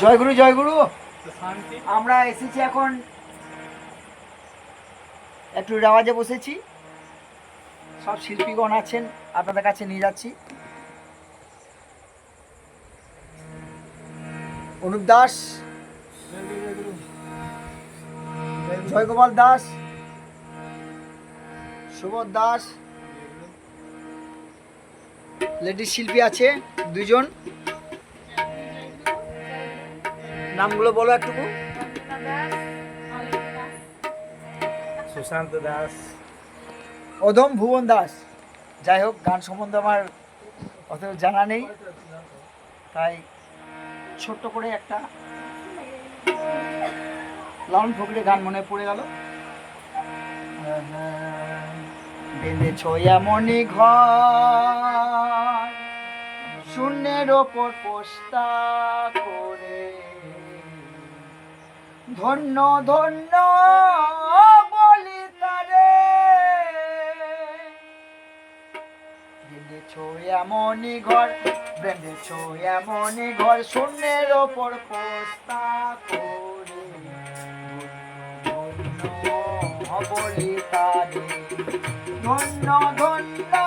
জয়গুরু জয়গুরু আমরা এসেছি এখন একটু রেওয়াজে বসেছি। সব শিল্পীগণ আছেন আপনাদের কাছে নিয়ে যাচ্ছি। অনুপ দাস। জয়গোপাল দাস। সুবোধ দাস। লেডিস শিল্পী আছে দুজন নামগুলো বলো একটুকু। সুশান্ত দাস। অধম ভুবন দাস। যাই হোক, গান সম্বন্ধে আমার অত জানা নেই। তাই ছোট্ট করে একটা লালন ফকরির গান মনে পড়ে গেল। বেঁধেছ এমনই ঘর, শূন্যের ওপর পোস্তা করে। ধন্য ধন্য বলি তারে। বেঁধেছ এমনই ঘর এমনই ঘর, শূন্যের ওপর পোস্তা করে। ধন্য ধন্য বলি তারে। ধন্য ধন্য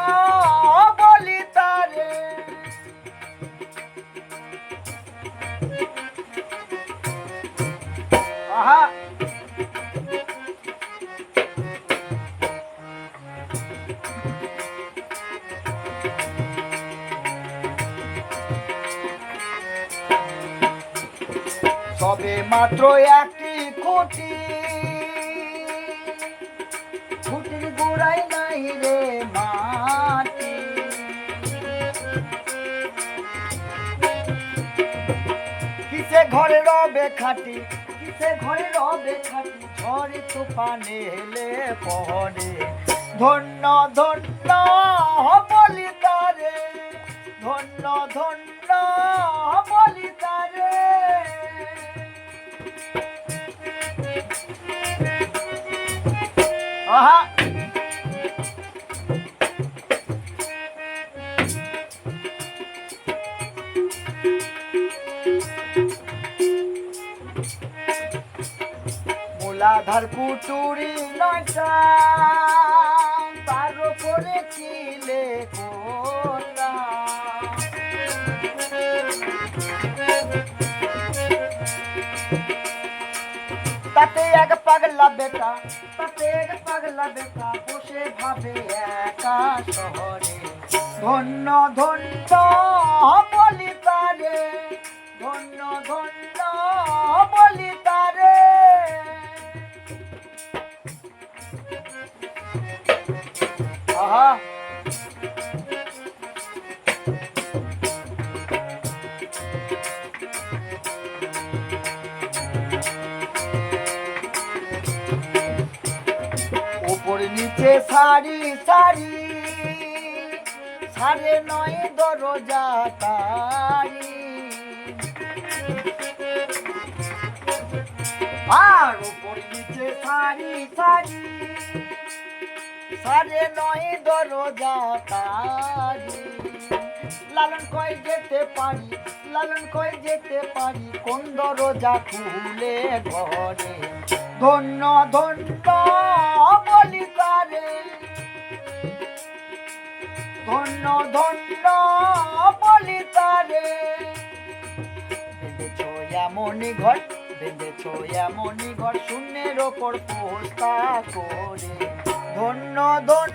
সবে মাত্র একটি খুঁটি। খুঁটির গোড়াই নাই রে মাটি। কিসে ঘরে রবে খাটি? কিসে ঘরে রবে খাটি ঝড়ে তুফানে হেলে পরে ধন্য ধন্য বলি তারে ধন্য ধন্য বলি তারে আহা! মূলাধার কুটুরি নয়টা তার চিলে কোটা তাতে এক পাগলা বেটা, তাতে এক পাগলা বেটা বসে ভাবে একা শহরে। ধন্য ধন্য আহা। উপরে নিচে সারি সারি সাড়ে নয় দরজা তারি। আর উপরে নিচে সারি সারি সাড়ে নয় দরজা তারি। লালন কয় যেতে পারি, লালন কয় যেতে পারি, কোন দরজা খুলে ঘরে? ধন্য ধন্য বলি তারে ধন্য ধন্য বলি তারে এমনই ঘর, বেঁধেছ এমনই ঘর, শূন্যের ওপর পোস্তা করে। ধন্য ধন্য।